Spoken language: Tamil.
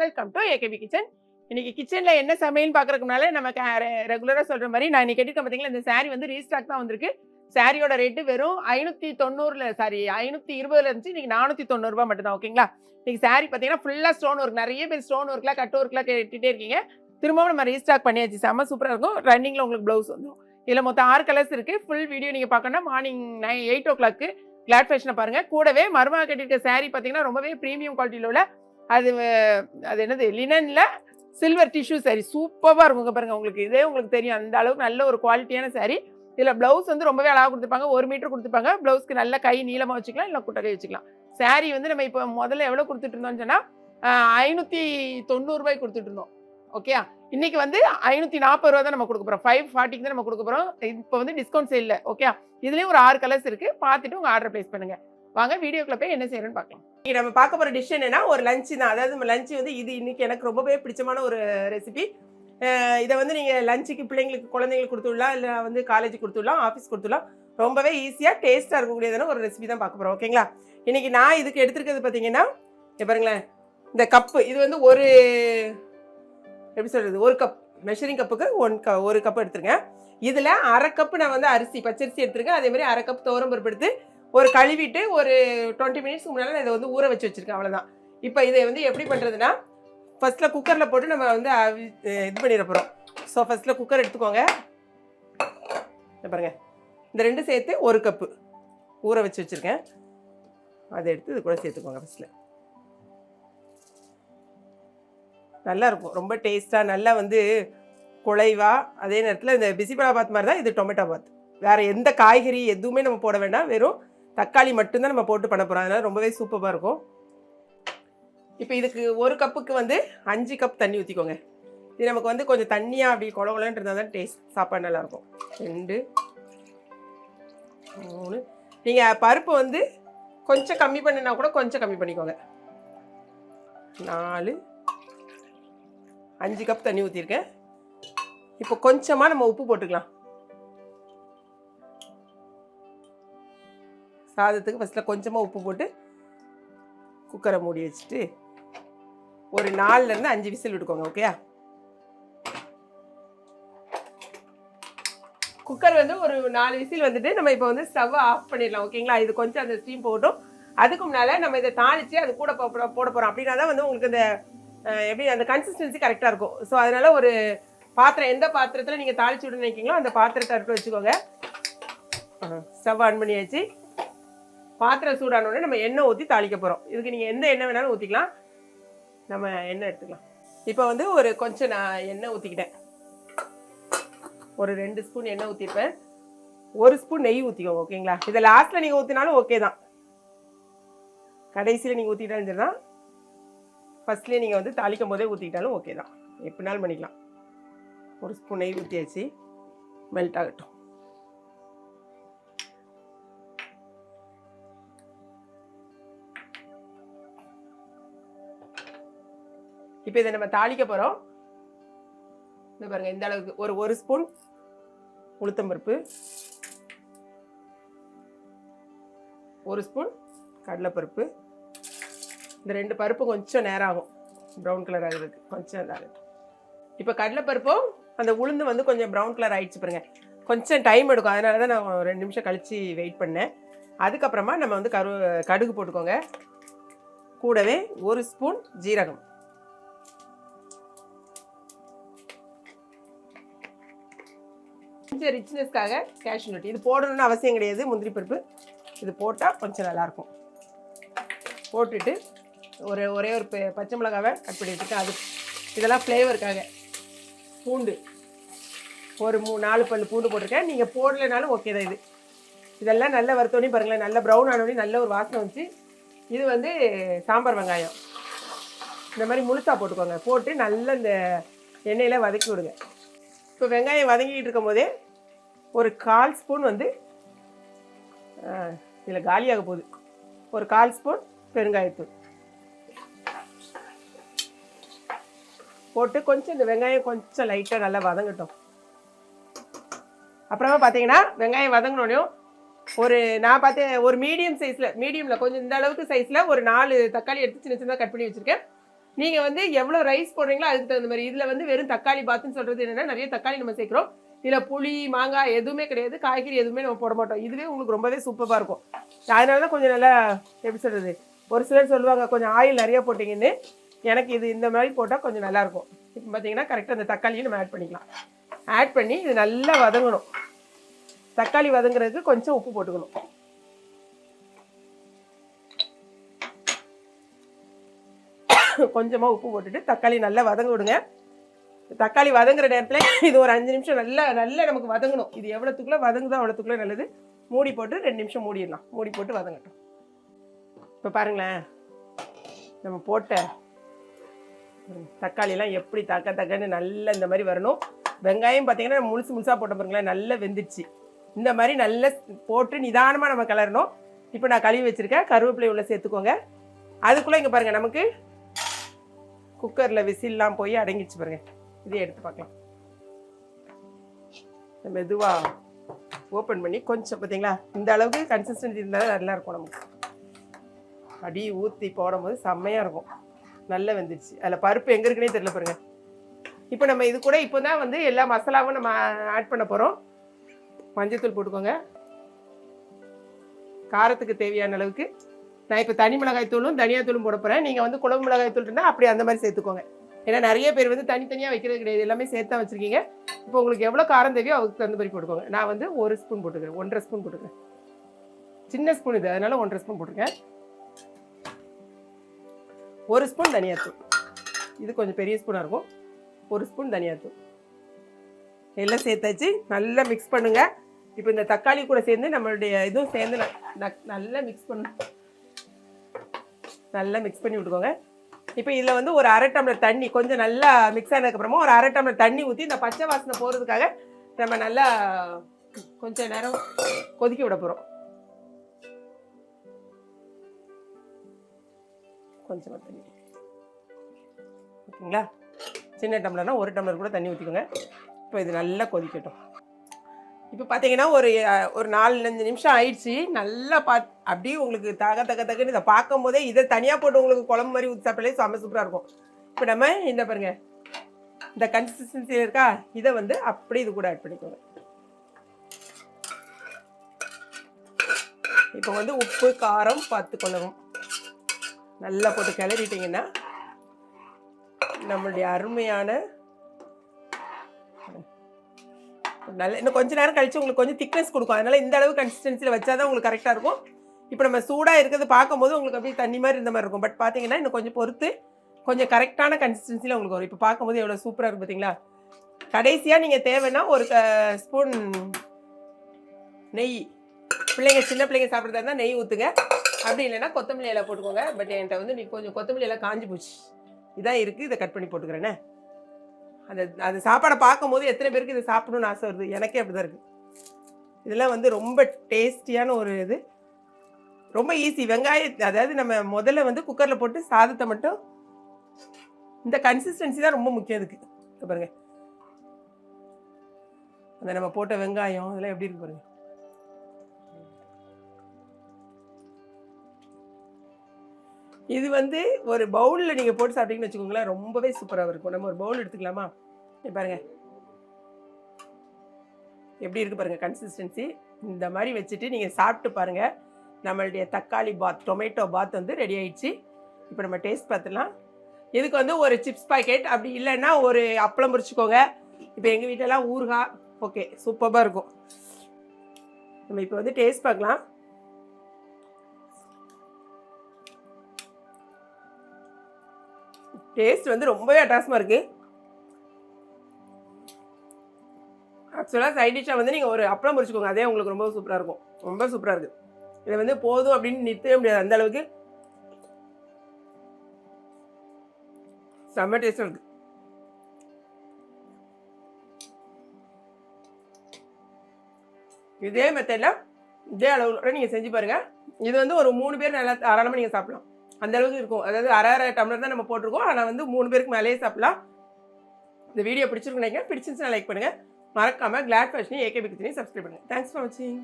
வெல்கம் டு ஏகேபி கிச்சன் இன்னைக்கு கிச்சனில் என்ன சமையல் பார்க்கறதுக்கு நம்ம ரெகுலராக சொல்கிற மாதிரி நான் இன்னைக்கு கேட்டிருக்கேன் பார்த்தீங்களா இந்த saree வந்து ரீஸ்டாக் தான் வந்திருக்கு. சாரியோட ரேட்டு வெறும் ஐநூற்றி தொண்ணூறுல சாரி ஐநூற்றி இருபதுல இருந்துச்சு. இன்றைக்கி நானூற்றி தொண்ணூறுபா மட்டும்தான் மட்டும் தான் ஓகேங்களா இன்னைக்கு சாரி பார்த்தீங்கன்னா ஃபுல்லாக ஸ்டோன் ஒர்க் நிறைய பேர் ஸ்டோன் ஒர்க்லாம் கட் ஒர்க்லாம் கேட்டுட்டே இருக்கீங்க. திரும்பவும் நம்ம ரீஸ்டாக் பண்ணியாச்சு. செம்ம சூப்பராக இருக்கும். ரன்னிங்கில் உங்களுக்கு ப்ளவுஸ் வந்துடும் இதில் மொத்தம் ஆறு கலர்ஸ் இருக்குது ஃபுல் வீடியோ நீங்கள் பார்க்கணும்னா morning nine eight o'clock Glad ஃபேஷனை பாருங்கள் கூடவே மருமக கட்டியிருக்க saree பார்த்தீங்கன்னா ரொம்பவே ப்ரீமியம் குவாலிட்டியில் உள்ள அது அது என்னது? லினனில் சில்வர் டிஷ்யூ சாரி சூப்பராக இருக்குங்க பாருங்க உங்களுக்கு இதே உங்களுக்கு தெரியும். அந்த அளவுக்கு நல்ல ஒரு குவாலிட்டியான சாரி இதில் ப்ளவுஸ் வந்து ரொம்பவே அழகாக கொடுத்துருப்பாங்க. ஒரு மீட்டர் கொடுத்துருப்பாங்க. ப்ளவுஸ்க்கு நல்ல கை நீளமாக வச்சுக்கலாம். இல்லை குட்டகை வச்சுக்கலாம். Saree வந்து நம்ம இப்போ முதல்ல எவ்வளோ கொடுத்துட்டு இருந்தோம்னு சொன்னால் ஐநூற்றி தொண்ணூறுபாய்க்கு கொடுத்துட்டு இருந்தோம். ஓகே இன்னைக்கு வந்து ஐநூற்றி நாற்பது ரூபா தான் நம்ம கொடுக்க போகிறோம் ஃபைவ் ஃபார்ட்டிக்கு தான் நம்ம கொடுக்க போகிறோம் இப்போ வந்து டிஸ்கவுண்ட் சேலில் ஓகே இதுலேயும் ஒரு ஆறு கலர்ஸ் இருக்குது பார்த்துட்டு உங்கள் ஆர்டர் ப்ளேஸ் பண்ணுங்கள் வாங்க வீடியோக்குள்ளே போய் என்ன செய்கிறேன்னு பார்க்கலாம். இன்னைக்கு நம்ம பார்க்க போகிற டிஷ் என்னன்னா ஒரு லஞ்சு தான். அதாவது நம்ம லஞ்சு வந்து இது இன்றைக்கி எனக்கு ரொம்பவே பிடிச்சமான ஒரு ரெசிபி இதை வந்து நீங்கள் லஞ்சுக்கு பிள்ளைங்களுக்கு குழந்தைங்களுக்கு கொடுத்துடலாம். இல்லை வந்து காலேஜ் கொடுத்துடலாம் ஆஃபீஸ் கொடுத்துடலாம். ரொம்பவே ஈஸியாக டேஸ்ட்டாக இருக்கக்கூடியதான ஒரு ரெசிபி தான் பார்க்க போகிறோம் ஓகேங்களா இன்றைக்கி நான் இதுக்கு எடுத்துருக்கிறது பார்த்தீங்கன்னா பாருங்களேன். இந்த கப்பு. இது வந்து ஒரு எப்படி சொல்கிறது ஒரு கப். மெஷரிங் கப்புக்கு ஒன் க ஒரு கப் எடுத்துருங்க இதில் அரை கப்பு நான் வந்து அரிசி பச்சரிசி எடுத்துருக்கேன். அதே மாதிரி அரை கப் துவரம் பருப்பு எடுத்து ஒரு கழுவிட்டு ஒரு டுவெண்ட்டி மினிட்ஸ்க்கு முன்னால் நான் இதை வந்து ஊற வச்சு வச்சுருக்கேன் அவ்வளோதான் இப்போ இதை வந்து எப்படி பண்ணுறதுன்னா ஃபஸ்ட்டில் குக்கரில் போட்டு நம்ம வந்து இது பண்ணிட போகிறோம் ஸோ ஃபஸ்ட்டில் குக்கர் எடுத்துக்கோங்க. இதை பாருங்க. இந்த ரெண்டு சேர்த்து ஒரு கப்பு ஊற வச்சு வச்சுருக்கேன். அதை எடுத்து இது கூட சேர்த்துக்கோங்க ஃபஸ்ட்டில் நல்லாயிருக்கும் ரொம்ப டேஸ்ட்டாக நல்லா வந்து குழைவா அதே நேரத்தில் இந்த பிசிபலா பாத் மாதிரி தான் இது டொமேட்டோ பாத். வேறு எந்த காய்கறி எதுவுமே நம்ம போட வேண்டாம். வெறும் தக்காளி மட்டும்தான் நம்ம போட்டு பண்ண போகிறோம் அதனால் ரொம்பவே சூப்பராக இருக்கும். இப்போ இதுக்கு ஒரு கப்புக்கு வந்து அஞ்சு கப் தண்ணி ஊற்றிக்கோங்க இது நமக்கு வந்து கொஞ்சம் தண்ணியாக அப்படி குழ இருந்தால் தான் டேஸ்ட் சாப்பாடு நல்லாயிருக்கும் ரெண்டு மூணு. நீங்கள் பருப்பு வந்து கொஞ்சம் கம்மி பண்ணினா கூட கொஞ்சம் கம்மி பண்ணிக்கோங்க. நாலு. அஞ்சு கப் தண்ணி ஊற்றிருக்கேன் இப்போ கொஞ்சமாக நம்ம உப்பு போட்டுக்கலாம். சாதத்துக்கு ஃபஸ்ட்டில் கொஞ்சமாக உப்பு போட்டு குக்கரை மூடி வச்சுட்டு ஒரு நாலுலேருந்து அஞ்சு விசில் விட்டுக்கோங்க ஓகேயா குக்கர் வந்து ஒரு நாலு விசில் வந்துட்டு நம்ம இப்போ வந்து ஸ்டவ்வை ஆஃப் பண்ணிடலாம் ஓகேங்களா இது கொஞ்சம் அந்த ஸ்டீம் போகட்டும். அதுக்கு முன்னால் நம்ம இதை தாளித்து அது கூட போ- போட போகிறோம் அப்படின்னா தான் வந்து உங்களுக்கு இந்த எப்படி அந்த கன்சிஸ்டன்சி கரெக்டாக இருக்கும். ஸோ அதனால் ஒரு பாத்திரம் எந்த பாத்திரத்தில் நீங்கள் தாளிச்சு விட நினைக்கிங்களோ அந்த பாத்திரத்தை அடுத்து வச்சுக்கோங்க. ஸ்டவ் ஆன் பண்ணியாச்சு. பாத்திரம் சூடான உடனே நம்ம எண்ணெய் ஊற்றி தாளிக்க போகிறோம் இதுக்கு நீங்கள் எந்த எண்ணெய் வேணாலும் ஊற்றிக்கலாம் நம்ம எண்ணெய் எடுத்துக்கலாம். இப்போ வந்து ஒரு கொஞ்சம் நான் எண்ணெய் ஊற்றிக்கிட்டேன் ஒரு ரெண்டு ஸ்பூன் எண்ணெய் ஊற்றிருப்பேன் ஒரு ஸ்பூன் நெய் ஊற்றிக்கோங்க ஓகேங்களா? இதை லாஸ்ட்டில் நீங்கள் ஊற்றினாலும் ஓகே தான். கடைசியில் நீங்கள் ஊற்றிட்டாலும் சரி தான். ஃபஸ்ட்லேயே நீங்கள் வந்து தாளிக்கும் போதே ஊற்றிக்கிட்டாலும் ஓகே தான். எப்படினாலும் பண்ணிக்கலாம். ஒரு ஸ்பூன் நெய் ஊற்றியாச்சு மெல்ட் ஆகட்டும். இப்போ இதை நம்ம தாளிக்க போகிறோம் இந்த பாருங்கள் இந்த அளவுக்கு. ஒரு ஒரு ஸ்பூன் உளுத்தம்பருப்பு ஒரு ஸ்பூன் கடலைப்பருப்பு. இந்த ரெண்டு பருப்பு கொஞ்சம் நேரம் ஆகும் ப்ரௌன் கலர் ஆகுறதுக்கு. கொஞ்சம் இதாகட்டும் இப்போ கடலைப்பருப்பும் அந்த உளுந்து வந்து கொஞ்சம் ப்ரௌன் கலர் ஆகிடுச்சு பாருங்க. கொஞ்சம் டைம் எடுக்கும். அதனால தான் நான் ஒரு ரெண்டு நிமிஷம் கழித்து வெயிட் பண்ணேன். அதுக்கப்புறமா நம்ம வந்து கரு கடுகு போட்டுக்கோங்க. கூடவே ஒரு ஸ்பூன் ஜீரகம். கொஞ்சம் ரிச்னஸ்க்காக கேஷ்யூ நட் இது போடணும்னு அவசியம் கிடையாது முந்திரி பருப்பு. இது போட்டால் கொஞ்சம் நல்லாயிருக்கும். போட்டுட்டு ஒரு ஒரே ஒரு பெ- பச்சை மிளகாவை கட் பண்ணி வச்சுட்டு அது இதெல்லாம் ஃப்ளேவருக்காக பூண்டு. ஒரு மூணு நாலு பல் பூண்டு போட்டிருக்கேன். நீங்கள் போடலைனாலும் ஓகே தான் இது. இதெல்லாம் நல்ல வறுத்தோடனே பாருங்களேன் நல்ல ப்ரௌன் ஆனோடனே நல்ல ஒரு வாசனை வந்துச்சு. இது வந்து சாம்பார் வெங்காயம். இந்த மாதிரி முழுசா போட்டுக்கோங்க. போட்டு நல்லா இந்த எண்ணெயில் வதக்கி விடுங்க. இப்போ வெங்காயம் வதங்கிட்டு இருக்கும் போதே ஒரு கால் ஸ்பூன் வந்து இதில் காலியாக போகுது. ஒரு கால் ஸ்பூன் பெருங்காயத்தூள். போட்டு கொஞ்சம் இந்த வெங்காயம் கொஞ்சம் லைட்டாக நல்லா வதங்கட்டும். அப்புறமா பார்த்தீங்கன்னா வெங்காயம் வதங்கினோடனையும் ஒரு நான் பார்த்தேன் ஒரு மீடியம் சைஸில் மீடியமில் கொஞ்சம் இந்த அளவுக்கு சைஸில் ஒரு நாலு தக்காளி எடுத்து சின்ன சின்னதாக கட் பண்ணி வச்சுருக்கேன். நீங்கள் வந்து எவ்வளோ ரைஸ் போடுறீங்களோ அதுக்கு தகுந்த மாதிரி. இதில் வந்து வெறும் தக்காளி பாத்துன்னு சொல்கிறது என்னென்னா நிறைய தக்காளி நம்ம சேர்க்குறோம். இல்லை புளி மாங்காய் எதுவுமே கிடையாது. காய்கறி எதுவுமே நம்ம போட மாட்டோம். இதுவே உங்களுக்கு ரொம்பவே சூப்பராக இருக்கும். அதனால தான் கொஞ்சம் நல்லா எப்படி சொல்கிறது ஒரு சிலர் சொல்லுவாங்க கொஞ்சம் ஆயில் நிறையா போட்டிங்கன்னு. எனக்கு இது இந்த மாதிரி போட்டால் கொஞ்சம் நல்லாயிருக்கும் இப்போ பார்த்தீங்கன்னா கரெக்டாக அந்த தக்காளியும் நம்ம ஆட் பண்ணிக்கலாம். ஆட் பண்ணி இது நல்லா வதங்கணும். தக்காளி வதங்குறதுக்கு கொஞ்சம் உப்பு போட்டுக்கணும். கொஞ்சமாக உப்பு போட்டுட்டு தக்காளி நல்லா வதங்க விடுங்க. தக்காளி வதங்குற நேரத்தில் இது ஒரு அஞ்சு நிமிஷம் நல்லா நல்லா நமக்கு வதங்கணும். இது எவ்வளோத்துக்குள்ளே வதங்குதோ அவ்வளோத்துக்குள்ளே நல்லது. மூடி போட்டு ரெண்டு நிமிஷம் மூடிடலாம். மூடி போட்டு வதங்கட்டும். இப்போ பாருங்களேன். நம்ம போட்ட ம், தக்காளியெல்லாம் எப்படி தக்க தக்கன்னு நல்லா இந்த மாதிரி வரணும். வெங்காயம் பார்த்தீங்கன்னா முழுசு முழுசாக போட்ட பாருங்களேன். நல்லா வெந்துடுச்சு. இந்த மாதிரி நல்லா போட்டு நிதானமாக நம்ம கிளறணும். இப்போ நான் கழுவி வச்சுருக்கேன். கருவேப்பிலை உள்ள சேர்த்துக்கோங்க. அதுக்குள்ளே இங்கே பாருங்கள் நமக்கு குக்கரில் விசில்லாம் போய் அடங்கிடுச்சு பாருங்கள் இதை எடுத்து பார்க்கலாம். மெதுவாக ஓப்பன் பண்ணி கொஞ்சம் பார்த்தீங்களா? இந்த அளவுக்கு கன்சிஸ்டன்சி இருந்தால் நல்லா இருக்கும் நமக்கு. அடி ஊற்றி போடும்போது செம்மையாக இருக்கும். நல்லா வெந்துடுச்சு. அதில் பருப்பு எங்கே இருக்குன்னே தெரியல பாருங்க. இப்போ நம்ம இது கூட இப்போ தான் வந்து எல்லா மசாலாவும் நம்ம ஆட் பண்ண போகிறோம் மஞ்சத்தூள் போட்டுக்கோங்க. காரத்துக்கு தேவையான அளவுக்கு. நான் இப்போ தனி மிளகாய் தூளும் தனியாத்தூளும் போட போகிறேன் நீங்கள் வந்து குழம்பு மிளகாய் தூள் இருந்தால் அப்படி அந்த மாதிரி சேர்த்துக்கோங்க. ஏன்னா நிறைய பேர் வந்து தனித்தனியாக வைக்கிறது கிடையாது. எல்லாமே சேர்த்து தான் வச்சுருக்கீங்க. இப்போ உங்களுக்கு எவ்வளோ காரம் தேவையோ அதுக்கு தகுந்த மாதிரி போட்டுக்கோங்க. நான் வந்து ஒரு ஸ்பூன் போட்டுக்கிறேன். ஒன்றரை ஸ்பூன் போட்டுக்கிறேன். சின்ன ஸ்பூன் இது. அதனால ஒன்றரை ஸ்பூன் போட்டுருக்கேன். ஒரு ஸ்பூன் தனியாத்தூள். இது கொஞ்சம் பெரிய ஸ்பூனாக இருக்கும். ஒரு ஸ்பூன் தனியாத்தூள். எல்லாம் சேர்த்தாச்சு. நல்லா மிக்ஸ் பண்ணுங்க. இப்போ இந்த தக்காளி கூட சேர்ந்து நம்மளுடைய இதுவும் சேர்ந்து நல்லா மிக்ஸ் பண்ண நல்லா மிக்ஸ் பண்ணி விட்டுக்கோங்க. இப்போ இதில் வந்து ஒரு அரை டம்ளர் தண்ணி கொஞ்சம் நல்லா மிக்ஸ் ஆனதுக்கப்புறமா ஒரு அரை டம்ளர் தண்ணி ஊற்றி இந்த பச்சை வாசனை போகிறதுக்காக நம்ம நல்லா கொஞ்சம் நேரம் கொதிக்க விட போகிறோம் கொஞ்சமாக தண்ணி. ஓகேங்களா சின்ன டம்ளர்னால் ஒரு டம்ளர் கூட தண்ணி ஊற்றிக்கோங்க இப்போ இது நல்லா கொதிக்கட்டும். இப்போ பார்த்தீங்கன்னா ஒரு ஒரு நாலஞ்சு நிமிஷம் ஆயிடுச்சு. நல்லா பா அப்படியே உங்களுக்கு தக தக தகன்னு இதை பார்க்கும் போதே இதை தனியாக போட்டு உங்களுக்கு குழம்பு மாதிரி ஊற்றி சாப்பிட்டாலே செம்ம சூப்பராக இருக்கும். இப்போ நம்ம இந்த பாருங்க. இந்த கன்சிஸ்டன்சி இருக்கா? இதை வந்து அப்படியே இது கூட ஆட் பண்ணிக்கோங்க. இப்போ வந்து உப்பு காரம் பார்த்து கொள்ளவும் நல்லா போட்டு கிளறிட்டீங்கன்னா நம்மளுடைய அருமையான நல்ல இன்னும் கொஞ்ச நேரம் கழிச்சு உங்களுக்கு கொஞ்சம் திக்னஸ் கொடுக்கும். அதனால இந்த அளவு கன்சிஸ்டன்சியில் வச்சா தான் உங்களுக்கு கரெக்டாக இருக்கும். இப்போ நம்ம சூடாக இருக்கிறது பார்க்கும்போது உங்களுக்கு அப்படியே தண்ணி மாதிரி இருந்த மாதிரி இருக்கும். பட் பார்த்தீங்கன்னா இன்னும் கொஞ்சம் பொறுத்து கொஞ்சம் கரெக்டான கன்சிஸ்டன்சியில் உங்களுக்கு வரும். இப்போ பார்க்கும்போது எவ்வளோ சூப்பராக இருக்கும் பார்த்தீங்களா கடைசியாக நீங்கள் தேவைன்னா ஒரு ஸ்பூன் நெய். பிள்ளைங்க சின்ன பிள்ளைங்க சாப்பிட்றதா இருந்தால் நெய் ஊற்றுங்க அப்படி இல்லைன்னா கொத்தமல்லி இலை போட்டுக்கோங்க. பட் என்கிட்ட வந்து நீ கொஞ்சம் கொத்தமல்லி இலை காஞ்சி போச்சு. இதான் இருக்குது இதை கட் பண்ணி போட்டுக்கிறேன்னே அந்த அந்த சாப்பாடை பார்க்கும்போது எத்தனை பேருக்கு இதை சாப்பிடணும்னு ஆசை வருது? எனக்கே அப்படி தான் இருக்குது இதெல்லாம் வந்து ரொம்ப டேஸ்டியான ஒரு இது. ரொம்ப ஈஸி. வெங்காய அதாவது நம்ம முதல்ல வந்து குக்கரில் போட்டு சாதத்தை மட்டும் இந்த கன்சிஸ்டன்சி தான் ரொம்ப முக்கியம் இதுக்கு. இங்க பாருங்க. அந்த நம்ம போட்ட வெங்காயம் இதெல்லாம் எப்படி இருக்கு பாருங்க. இது வந்து ஒரு பவுலில் நீங்கள் போட்டு சாப்பிட்டீங்கன்னு வச்சுக்கோங்களேன் ரொம்பவே சூப்பராக இருக்கும். நம்ம ஒரு பவுல் எடுத்துக்கலாமா? இங்க பாருங்கள் எப்படி இருக்கு பாருங்கள் கன்சிஸ்டன்சி இந்த மாதிரி வச்சுட்டு நீங்கள் சாப்பிட்டு பாருங்க. நம்மளுடைய தக்காளி பாத் டொமேட்டோ பாத் வந்து ரெடி ஆயிடுச்சு. இப்போ நம்ம டேஸ்ட் பார்த்துலாம் இதுக்கு வந்து ஒரு சிப்ஸ் பாக்கெட் அப்படி இல்லைன்னா ஒரு அப்பளம் பொரிச்சுக்கோங்க. இப்போ எங்கள் வீட்டிலலாம் ஊறுகாய் ஓகே சூப்பராக இருக்கும். நம்ம இப்போ வந்து டேஸ்ட் பார்க்கலாம். டேஸ்ட் வந்து ரொம்பவே அட்டாசமாக இருக்குது ஆக்சுவலாக சைட் டிஷ்ஷாக வந்து நீங்கள் ஒரு அப்பளம் பொரிச்சுக்கோங்க. அதே உங்களுக்கு ரொம்ப சூப்பராக இருக்கும். ரொம்ப சூப்பராக இருக்குது இதை வந்து போதும் அப்படின்னு நிறுத்தவே முடியாது அந்த அளவுக்கு. செம்ம டேஸ்ட்டாக இருக்குது இதே மெத்தடில் இதே அளவுல நீங்கள் செஞ்சு பாருங்கள் இது வந்து ஒரு மூணு பேர் நல்லா தாராளமாக நீங்கள் சாப்பிடலாம். அந்த அளவுக்கு இருக்கும். அதாவது அரை அரை டம்ளர் தான் நம்ம போட்டிருக்கோம். ஆனால் வந்து மூணு பேருக்கு மேலேயே சாப்பிடலாம். இந்த வீடியோ பிடிச்சிருக்கு நினைக்கிறேன். பிடிச்சிருந்துச்சுன்னா லைக் பண்ணுங்கள் மறக்காமல் கிளாட் ஃபேஷனையும் ஏகே பிக்சனையும் சப்ஸ்கிரைப் பண்ணுங்கள் தேங்க்ஸ் ஃபார் வாட்சிங்